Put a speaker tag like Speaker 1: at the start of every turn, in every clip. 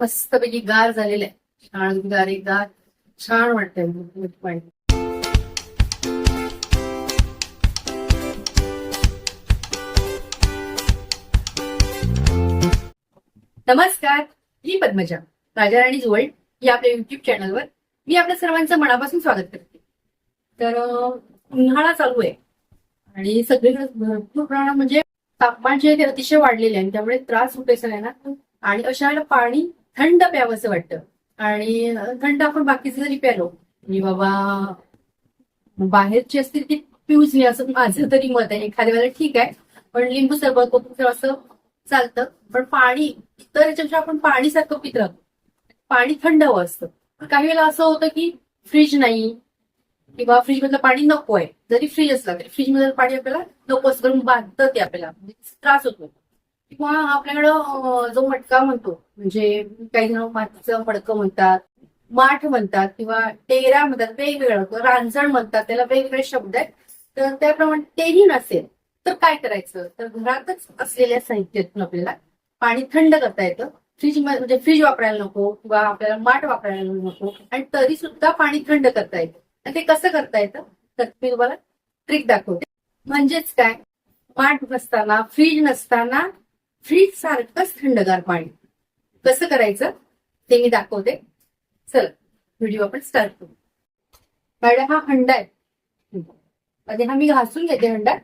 Speaker 1: मस्तपैकी गार झालेलं आहे. छान गार गार छान वाटतंय मीठ पाणी नमस्कार मी पद्मजा. राजा राणी या आपल्या युट्यूब चॅनलवर मी आपल्या सर्वांचं मनापासून स्वागत करते. तर उन्हाळा चालू आहे आणि सगळीकडे भरपूर प्रमाणात म्हणजे तापमान जे आहे ते अतिशय वाढलेले आहे त्यामुळे त्रास होतोय सगळ्यांना. आणि अशा वेळेला पाणी थंड प्यावंसं वाटतं. आणि थंड आपण बाकीचं जरी प्यालो मी बाबा बाहेरची असतील ती पिऊच नाही असं माझं तरी मत आहे. एखाद्या वेळेला ठीक आहे पण लिंबू सरबत कोकम असं चालतं. पण पाणी इतर याच्यापेक्षा आपण पाणी सारखं पित राहतो पाणी थंड हवं असतं. काही वेळेला असं होतं की फ्रीज नाही किंवा फ्रीज मधलं पाणी नको आहे जरी फ्रीज असला तरी फ्रीज मधलं पाणी आपल्याला नको असं करून बांधतं ते आपल्याला. म्हणजे त्रास होतो. किंवा आपल्याकडं जो मटका म्हणतो म्हणजे काही जण मातीचं मडकं म्हणतात माठ म्हणतात किंवा टेरा म्हणतात वेगवेगळं रांजण म्हणतात त्याला वेगवेगळे शब्द आहेत. तर त्याप्रमाणे तेही नसेल तर काय करायचं? तर घरातच असलेल्या साहित्यातून आपल्याला पाणी थंड करता येतं. फ्रीज म्हणजे फ्रीज वापरायला नको किंवा आपल्याला माठ वापरायला नको. आणि तरी सुद्धा पाणी थंड करता येतं. आणि ते कसं करता येतं? तर मी तुम्हाला ट्रिक दाखवते. म्हणजेच काय? माठ नसताना फ्रीज नसताना फ्रीज सारखंच थंडगार पाणी. कसं करायचं? ते मी दाखवते. चल व्हिडिओ आपण स्टार्ट करू. मॅडम हा हंडा आहे. आणि हा मी घासून घेते हंडा.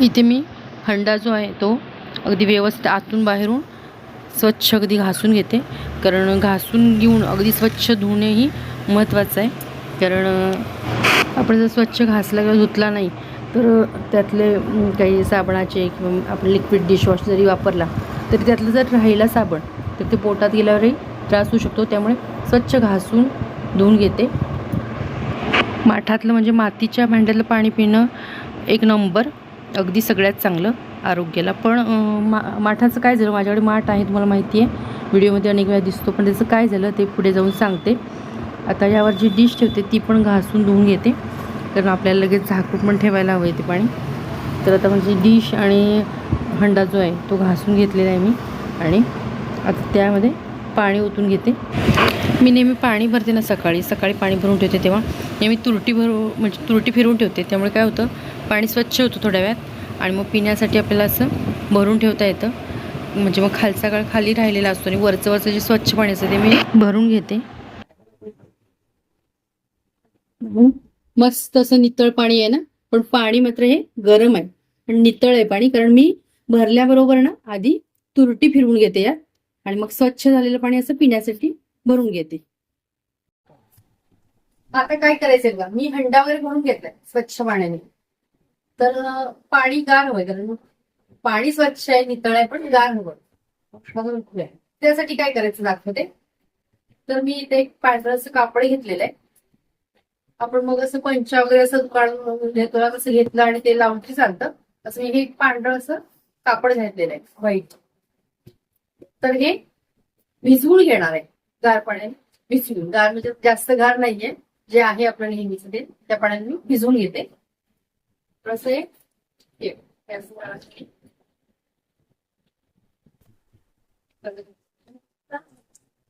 Speaker 2: इथे मी हंडा जो आहे तो अगदी व्यवस्थित आतून बाहेरून स्वच्छ अगदी घासून घेते. कारण घासून घेऊन अगदी स्वच्छ धुणेही महत्त्वाचं आहे. कारण आपण जर स्वच्छ घासला किंवा धुतला नाही तर त्यातले काही साबणाचे किंवा आपण लिक्विड डिशवॉश जरी वापरला तरी त्यातलं जर राहिला साबण तर ते पोटात गेल्यावरही त्रास होऊ शकतो. त्यामुळे स्वच्छ घासून धुवून घेते. माठातलं म्हणजे मातीच्या भांड्यातलं पाणी पिणं एक नंबर. अगदी सगळ्यात चांगलं. आरोग्याला. पण मा माठाचं काय झालं? माझ्याकडे माठ आहे तुम्हाला माहिती आहे. व्हिडिओमध्ये अनेक वेळा दिसतो पण त्याचं काय झालं ते पुढे जाऊन सांगते. आता यावर जी डिश ठेवते ती पण घासून धुवून घेते. कारण आपल्याला लगेच झाकून पण ठेवायला हवं आहे ते पाणी. तर आता म्हणजे डिश आणि हंडा जो आहे तो घासून घेतलेला आहे मी. आणि आता त्यामध्ये पाणी ओतून घेते. मी नेहमी पाणी भरते ना सकाळी. सकाळी पाणी भरून ठेवते तेव्हा. नेहमी तुरटी भरू म्हणजे तुरटी फिरवून ठेवते. त्यामुळे काय होतं? पाणी स्वच्छ होतं थोड्या वेळात. आणि मग पिण्यासाठी आपल्याला असं भरून ठेवता येतं. म्हणजे मग खालचा काळ खाली राहिलेला असतो आणि वरचं वरचं जे स्वच्छ पाणी असतं ते मी भरून घेते.
Speaker 1: मस्त असं नितळ पाणी आहे ना? पण पाणी मात्र हे गरम आहे. आणि नितळ आहे पाणी. कारण मी भरल्याबरोबर ना आधी तुरटी फिरवून घेते यात. आणि मग स्वच्छ झालेलं पाणी असं पिण्यासाठी भरून घेते. आता काय करायचंय बघा? मी हंडा वगैरे भरून घेतलाय स्वच्छ पाण्याने. तर पाणी गार हवंय कारण पाणी स्वच्छ आहे नितळ आहे पण गार हवं. आहे. त्यासाठी काय करायचं दाखवते? तर मी इथे एक पांढरं असं कापड घेतलेलं आहे. आपण मग असं पंचा वगैरे असं काढून घेतो म्हणजे तसं घेतलं आणि ते लावून तरी चालतं. असं मी हे एक पांढरं असं कापड घेतलेलं आहे व्हाईट. तर हे भिजवून घेणार आहे गार पाण्याने भिजवून. गार म्हणजे जास्त गार नाहीये. जे आहे आपल्याला नेहमीच ते त्या पाण्याने मी भिजवून घेते. Proceed? असं Yes.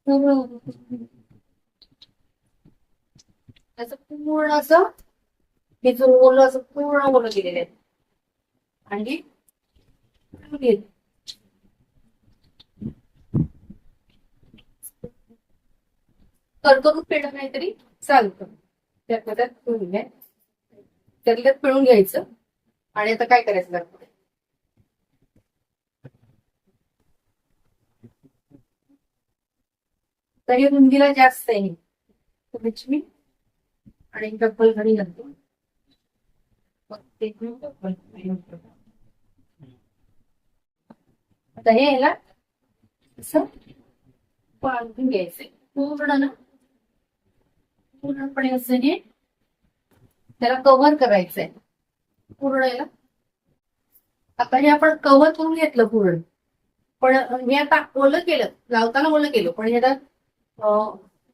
Speaker 1: हे, त्याचं पूर्ण असं भिजून ओलं असं पूर्ण ओलं केलेलं आहे आणि घे. करकरून पिळलं नाही चालतं त्यात त्यात त्यातल्यात पिळून घ्यायचं आणि आता काय करायचं दाखवते तर रुंदीला जास्त आहे. तर मी आणि डब्बल घडी घालतो. मग ते आता हे याला असं बांधून घ्यायचंय. पूर्ण ना पूर्णपणे असं हे त्याला कव्हर करायचंय. पूर्ण याला. आता हे आपण कव्हर करून घेतलं पूर्ण. पण मी आता ओलं केलं. लावताना ओलं केलं. पण हे आता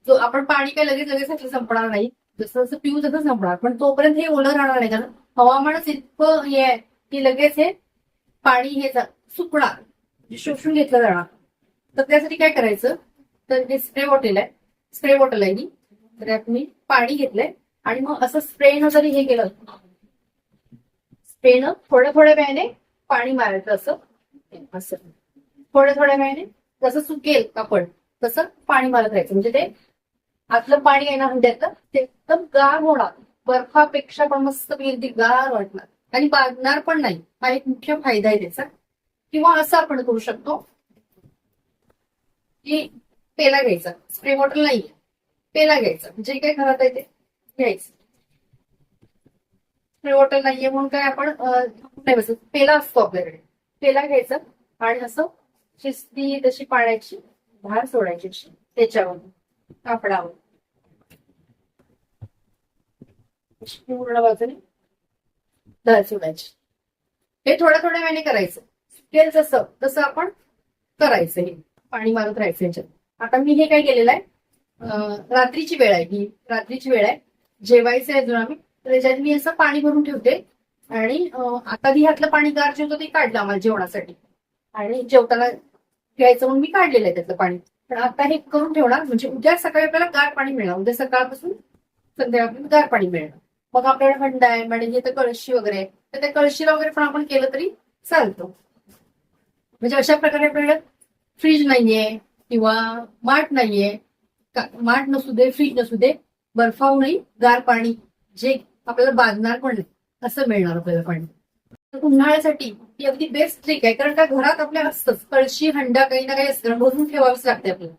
Speaker 1: जो आपण पाणी काय लगेच लगेच ह्यातलं संपणार नाही. जसं जसं पिऊ तसं संपणार. पण तोपर्यंत हे ओलं राहणार नाही. कारण हवामानच इतकं हे आहे की लगेच हे पाणी हे सुकणार. शोषून घेतलं जाणार. तर त्यासाठी काय करायचं? तर हे स्प्रे बॉटल आहे. स्प्रे बॉटल आहे ही. तर यात मी पाणी घेतलंय. आणि मग असं स्प्रेनं जरी हे केलं स्प्रेनं थोड्या थोड्या वेळाने पाणी मारायचं असं. असं. थोड्या थोड्या वेळाने जसं सुकेल कापड तसं पाणी मारत राहायचं. म्हणजे ते आतलं पाणी येणार म्हणजे ना हंड्यातलं ते एकदम गार होणार. बर्फापेक्षा पण मस्त अगदी गार वाटणार. आणि बागणार पण नाही. हा एक मुख्य फायदा आहे त्याचा. किंवा असं आपण करू शकतो की पेला घ्यायचा. स्प्रे बॉटल नाही पेला घ्यायचा. जे काही घरात आहे ते. घ्यायचं. स्प्रे वॉटर नाहीये म्हणून काय आपण नाही बसत. पेला असतो आपल्याकडे. पेला घ्यायचा आणि असं शिस्ती तशी पाण्याची धार सोडायची. अशी त्याच्यावर कापडावर. पूर्ण बाजूने धार सोडायची. हे थोड्या थोड्या वेळाने करायचं. सुकेल जसं तसं आपण करायचं हे. पाणी मारत राहायचं याच्यात. आता मी हे काय केलेलं आहे? रात्रीची वेळ आहे. ही रात्रीची वेळ आहे. जेवायचं आहे अजून आम्ही. तर त्याच्यात मी असं पाणी भरून ठेवते. आणि आता ह्यातलं पाणी गार जे होतं ते काढलं आम्हाला जेवणासाठी. आणि जेवताना घ्यायचं म्हणून मी काढलेलं आहे त्यातलं पाणी. पण आता हे करून ठेवणार म्हणजे उद्या सकाळी आपल्याला गार पाणी मिळणार. उद्या सकाळपासून संध्याकाळपर्यंत गार पाणी मिळणार. मग आपल्याला हंड आहे म्हणजे तर कळशी वगैरे तर त्या कळशीला वगैरे पण आपण केलं तरी चालतं. म्हणजे अशा प्रकारे आपल्याला फ्रीज नाहीये किंवा माठ नाहीये. का- माठ नसू दे फ्रीज नसू दे. बर्फाहूनही गार पाणी जे आपल्याला बांधणार पण नाही असं मिळणार आपल्याला पाणी. उन्हाळ्यासाठी ही अगदी बेस्ट ट्रिक आहे कारण का घरात आपल्या असतंच कळशी हंडा काही ना काही असतं भरून ठेवावंच लागते आपल्याला.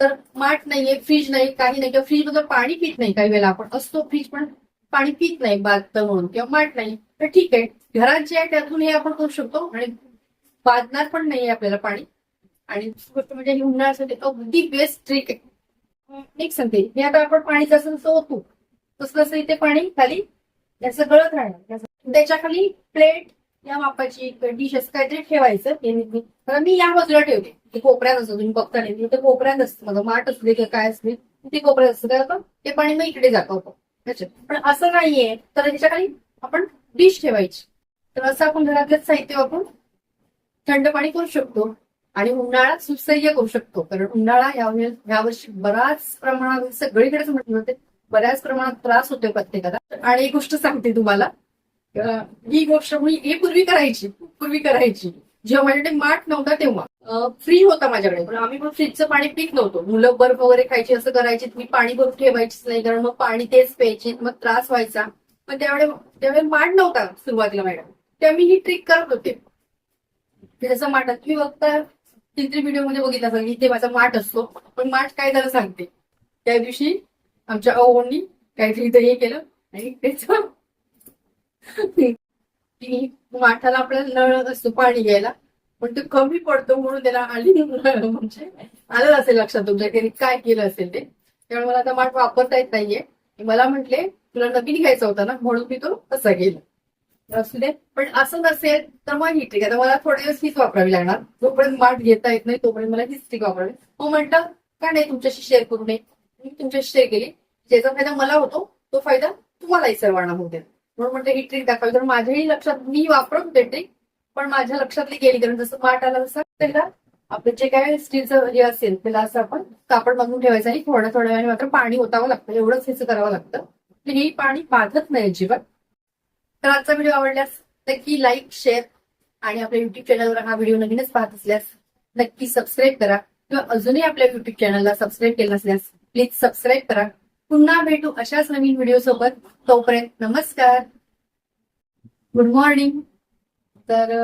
Speaker 1: तर माठ नाहीये फ्रीज नाही काही नाही किंवा फ्रीजमध्ये पाणी पित नाही काही वेळेला आपण असतो फ्रीज पण पाणी पित नाही बाधतं म्हणून किंवा माठ नाही. तर ठीक आहे घरात जे आहे त्यातून हे आपण करू शकतो आणि बाधणार पण नाहीये आपल्याला पाणी. आणि दुसरी गोष्ट म्हणजे ही उन्हाळ्यासाठी अगदी बेस्ट ट्रिक आहे. एक सांगते. मी आता आपण पाणी जसं जसं ओतू तसं तसं इथे पाणी खाली याचं गळत राहणार. त्याच्याखाली त्याच्याखाली प्लेट या मापाची डिश असं काहीतरी ठेवायचं. हे मी मी- या बाजूला ठेवते. ते कोपऱ्यात असतं. तुम्ही बघता नाही. मी ते कोपऱ्यात असतं. माझं माठ असू दे किंवा काय असते ते कोपऱ्यात असतं. काय होतं ते पाणी मग इकडे जातं होतं पण असं नाहीये. तर त्याच्याखाली आपण डिश ठेवायची. तर असं आपण घरातलं साहित्य वापरून थंड पाणी करू शकतो. आणि उन्हाळ्यात सुसह्य करू शकतो. कारण उन्हाळा या वर्षी बराच प्रमाणात सगळीकडेच म्हटलं होते. बऱ्याच प्रमाणात त्रास होतोय प्रत्येकाला. आणि एक गोष्ट सांगते तुम्हाला. ही गोष्ट मी ही पूर्वी करायची. पूर्वी करायची. जेव्हा माझ्याकडे माठ नव्हता तेव्हा. फ्री होता माझ्याकडे. पण आम्ही पण फ्रीजचं पाणी पित नव्हतो. मुलं बर्फ वगैरे खायची असं करायची मी पाणी भरून ठेवायचीच नाही. कारण मग पाणी तेच प्यायचे मग त्रास व्हायचा. पण त्यावेळेस त्यावेळेस माठ नव्हता सुरुवातीला मॅडम तेव्हा मी ही ट्रिक करत होते. त्याचं जसं माठ तुम्ही बघता चित्री व्हिडिओमध्ये बघितलं असेल इथे माझा माठ असतो. पण माठ काय झालं सांगते? त्या दिवशी आमच्या अहोनी काहीतरी इथं हे केलं आणि त्याच माठाला आपल्याला नळ असतो पाणी घ्यायला. पण तो कमी पडतो म्हणून त्याला आली म्हणजे आलं असेल लक्षात तुमच्या घरी काय केलं असेल ते. त्यामुळे मला आता माठ वापरता येत नाहीये. मला म्हटले तुला नवीन घ्यायचा होता ना म्हणून मी तो असा गेला असू दे. पण असं नसेल तर मग ही ट्रिक आता मला थोडे दिवस हीच वापरावी लागणार. जोपर्यंत माठ घेता येत नाही तोपर्यंत मला हीच ट्रिक वापरावी मग म्हणतं का नाही तुमच्याशी शेअर करू नये? मी तुमच्याशी शेअर केली. ज्याचा फायदा मला होतो तो फायदा तुम्हालाही सर्वांना होते म्हणून म्हणते ही ट्रिक दाखवावी. तर माझ्याही लक्षात मी वापरत होते ट्रिक पण माझ्या लक्षातली गेली. कारण जसं माठ आला तसं त्याला आपलं जे काय स्टीलचं हे असेल त्याला असं आपण कापड बांधून ठेवायचं आणि थोड्या थोड्या वेळाने मात्र पाणी ओतावं लागतं. एवढंच हेच करावं लागतं. हे पाणी बाधत नाही अजिबात. तर आजचा व्हिडिओ आवडल्यास नक्की लाईक शेअर आणि आपल्या युट्यूब चॅनलवर हा व्हिडिओ नवीनच पाहत असल्यास नक्की सबस्क्राईब करा. किंवा अजूनही आपल्या युट्यूब चॅनलला सबस्क्राईब केलं असल्यास प्लीज सबस्क्राईब करा. पुन्हा भेटू अशाच नवीन व्हिडिओ सोबत. तोपर्यंत नमस्कार. गुड मॉर्निंग तर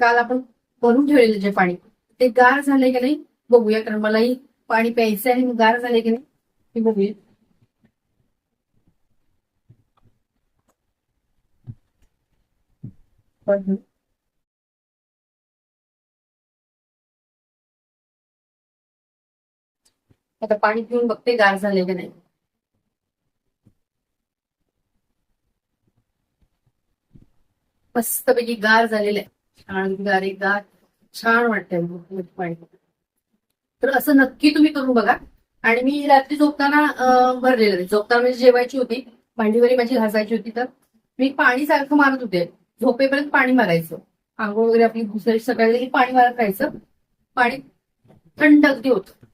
Speaker 1: काल आपण भरून ठेवलेलं जे पाणी ते गार झालंय की नाही? बघूया. कारण मलाही पाणी प्यायचं आहे गार झालंय की नाही ते बघूया. आता पाणी पिऊन बघते गार झाले की नाही. मस्तपैकी गार झालेले आहे. छान गारे गार. छान वाटतंय पाणी. तर असं नक्की तुम्ही करून बघा. आणि मी रात्री झोपताना भरलेलं झोपताना म्हणजे जेवायची होती. भांडीवरी माझी घासायची होती तर. मी पाणी सारखं मारत होते. झोपेपर्यंत पाणी मारायचं. आंघोळ वगैरे आपली घुसायची सकाळी पाणी मारत राहायचं. पाणी थंड अगदी होतं.